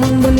মন বলে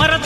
ಮರದ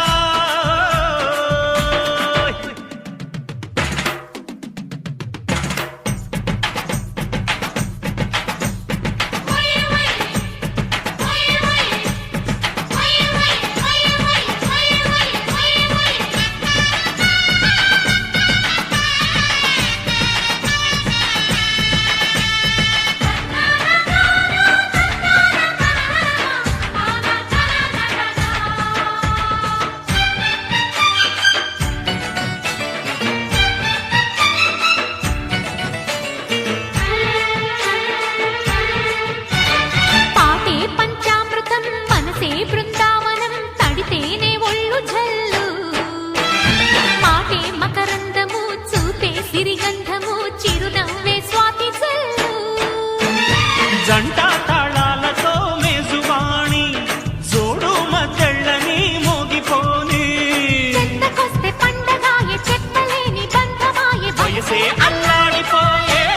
చూసే అల్లాడిపోయే.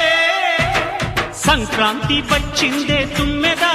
సంక్రాంతి వచ్చిందే తుమ్మెదా.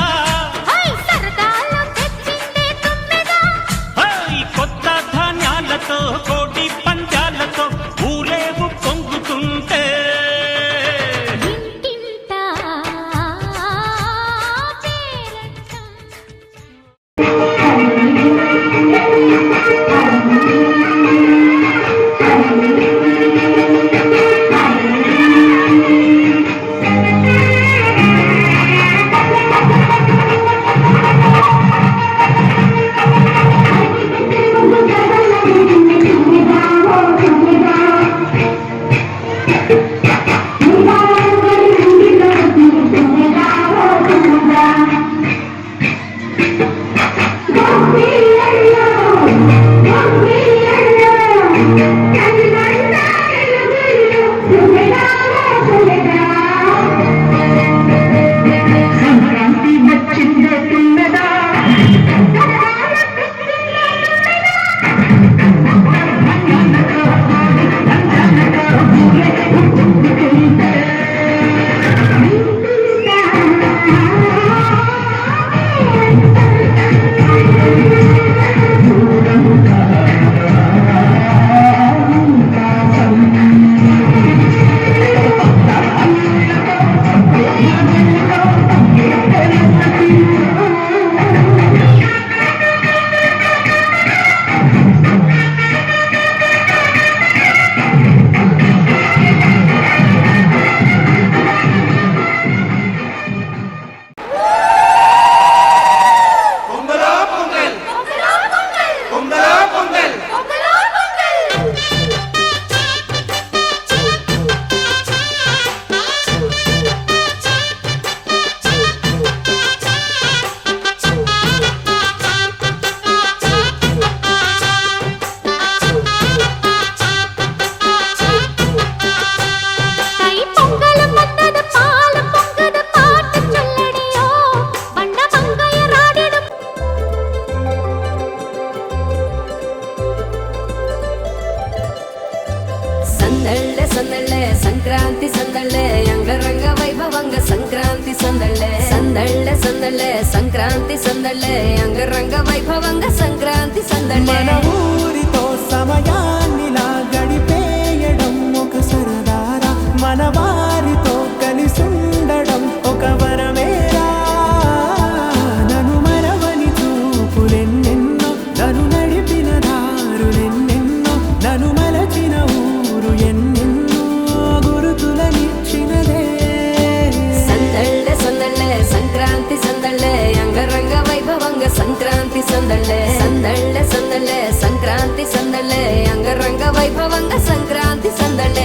సంక్రాంతి సందళ్ళ అంగరంగ వైభవంగ సంక్రాంతి సందళ్ళ సందళ్ళ సందళ్ళ సంక్రాంతి సందళ్ళ అంగరంగ వైభవంగ సంక్రాంతి సందళ్ళ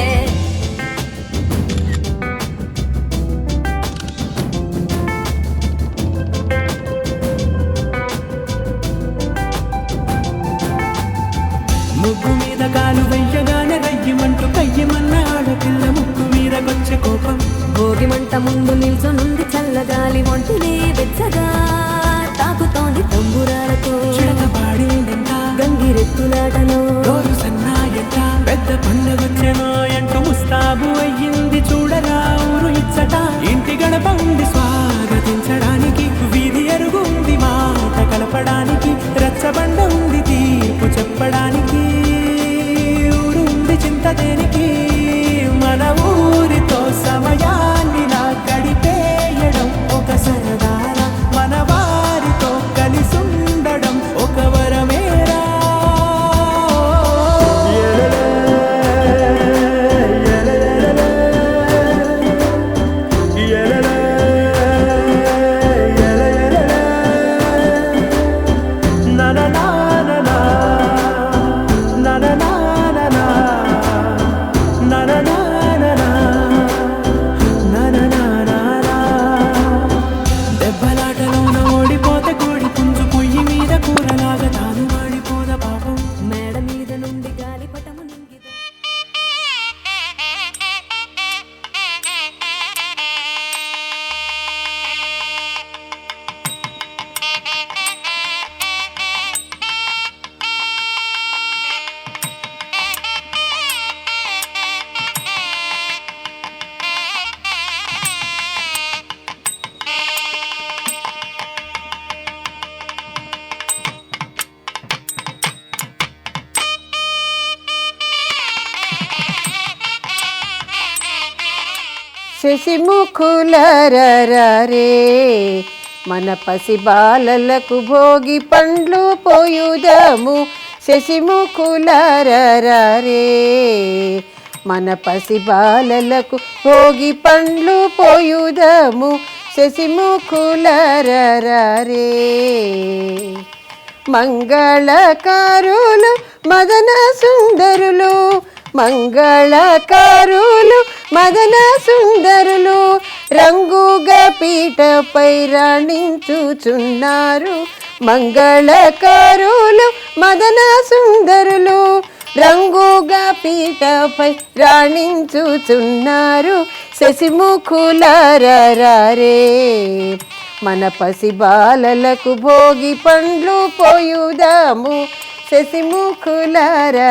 ముగ్గు మీద కాలు వెయ్యగానే రయ్యమంటూ కయ్యమన్న ఆడపిల్ల ముక్కు మీద కొచ్చే కోపం భోగి మంట ముందు నిల్చొనుంది ఒంటిని వెచ్చగా తాకుతోంది తంబురాలతో. గంగిరెత్తులాటలో. సన్నాయంట పెద్ద పండగొచ్చెనో అంటూ ముస్తాబు అయ్యింది చూడరా ఊరు ఇచ్చట. ఇంటి గడప ఉంది స్వాగతించడానికి వీధి అరుగు ఉంది మాట కలపడానికి రచ్చబండ ఉంది తీర్పు చెప్పడానికి ఊరు ఉంది చింత దేనికి మన ఊరితో శశిముఖులరరే మన పసి బాలలకు భోగి పండ్లు పోయుదము. శశిముఖులరరే మన పసి బాలలకు భోగి పండ్లు పోయుదము. శశిముఖులరరే మంగళకారులు మదన సుందరులు మంగళకారులు మదన సుందరులు రంగుగా పీటపై రాణించుచున్నారు. మంగళకారులు మదన సుందరులు రంగుగా పీటపై రాణించుచున్నారు. శశిముఖులారే మన పసి బాలలకు భోగి పండ్లు పోయుదాము. శశిముఖులారే